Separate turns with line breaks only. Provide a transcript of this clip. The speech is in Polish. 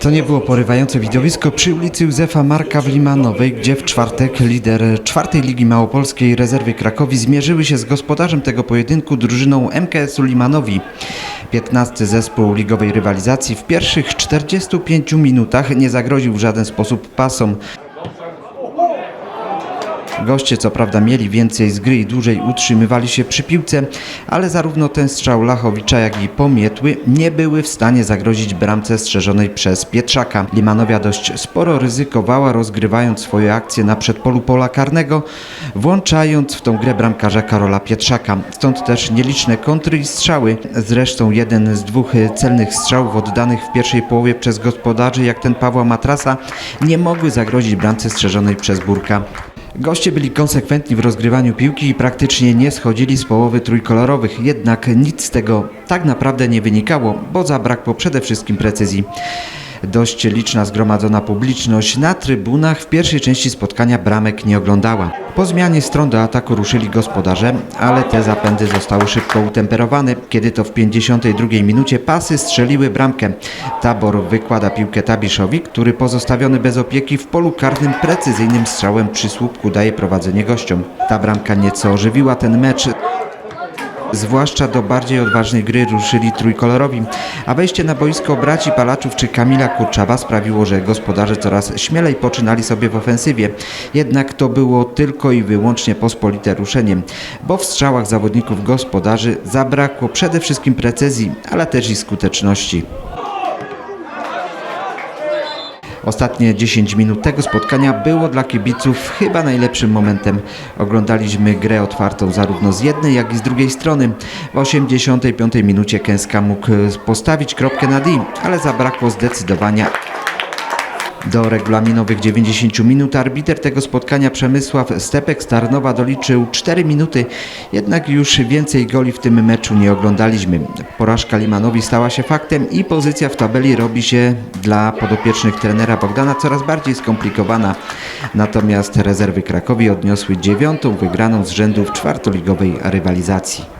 To nie było porywające widowisko przy ulicy Józefa Marka w Limanowej, gdzie w czwartek lider czwartej Ligi Małopolskiej Rezerwy Krakowi zmierzyły się z gospodarzem tego pojedynku drużyną MKS-u Limanowi. 15 zespół ligowej rywalizacji w pierwszych 45 minutach nie zagroził w żaden sposób pasom. Goście co prawda mieli więcej z gry i dłużej utrzymywali się przy piłce, ale zarówno ten strzał Lachowicza, jak i Pomietły nie były w stanie zagrozić bramce strzeżonej przez Pietrzaka. Limanowia dość sporo ryzykowała, rozgrywając swoje akcje na przedpolu pola karnego, włączając w tą grę bramkarza Karola Pietrzaka. Stąd też nieliczne kontry i strzały. Zresztą jeden z dwóch celnych strzałów oddanych w pierwszej połowie przez gospodarzy, jak ten Pawła Matrasa, nie mogły zagrozić bramce strzeżonej przez Burka. Goście byli konsekwentni w rozgrywaniu piłki i praktycznie nie schodzili z połowy trójkolorowych, jednak nic z tego tak naprawdę nie wynikało, bo zabrakło przede wszystkim precyzji. Dość liczna zgromadzona publiczność na trybunach w pierwszej części spotkania bramek nie oglądała. Po zmianie stron do ataku ruszyli gospodarze, ale te zapędy zostały szybko utemperowane, kiedy to w 52 minucie pasy strzeliły bramkę. Tabor wykłada piłkę Tabiszowi, który pozostawiony bez opieki w polu karnym precyzyjnym strzałem przy słupku daje prowadzenie gościom. Ta bramka nieco ożywiła ten mecz, Zwłaszcza do bardziej odważnej gry ruszyli trójkolorowi, a wejście na boisko braci Palaczów czy Kamila Kurczawa sprawiło, że gospodarze coraz śmielej poczynali sobie w ofensywie. Jednak to było tylko i wyłącznie pospolite ruszenie, bo w strzałach zawodników gospodarzy zabrakło przede wszystkim precyzji, ale też i skuteczności. Ostatnie 10 minut tego spotkania było dla kibiców chyba najlepszym momentem. Oglądaliśmy grę otwartą zarówno z jednej, jak i z drugiej strony. W 85 minucie Kęska mógł postawić kropkę na D, ale zabrakło zdecydowania. Do regulaminowych 90 minut arbiter tego spotkania Przemysław Stepek z Tarnowa doliczył 4 minuty, jednak już więcej goli w tym meczu nie oglądaliśmy. Porażka Limanowi stała się faktem i pozycja w tabeli robi się dla podopiecznych trenera Bogdana coraz bardziej skomplikowana. Natomiast rezerwy Krakowi odniosły dziewiątą wygraną z rzędu w czwartoligowej rywalizacji.